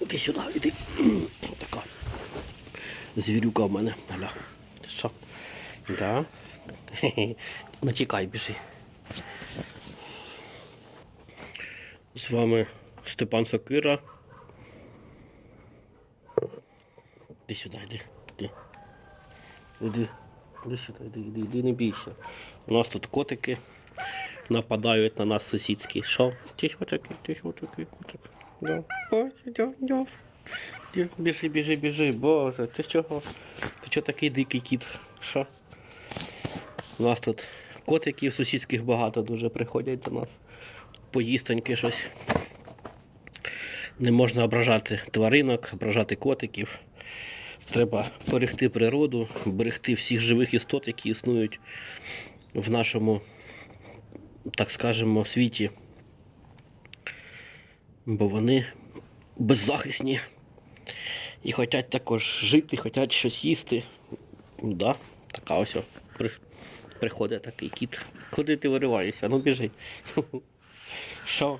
Іди сюди, іди. Така. Звірюка в мене. Аля. Що? Да. Ну тікай, біжи. З вами Степан Сокира. Іди сюди, йди. Іди. Іди. Іди сюди, іди, іди, іди, не бійся. У нас тут котики нападають на нас сусідські. Що? Ти що такий, ти що такий котик? Іди, Біжи, біжи, біжи, боже, ти чого? Ти чого такий дикий кіт? Що? У нас тут котиків сусідських багато дуже приходять до нас. Поїстоньки щось. Не можна ображати тваринок, ображати котиків. Треба берегти природу, берегти всіх живих істот, які існують в нашому, так скажемо, світі. Бо вони беззахисні і хочуть також жити, хочуть щось їсти. Да, така ось при- приходить такий кіт. Куди ти вириваєшся? Ну біжи. Що?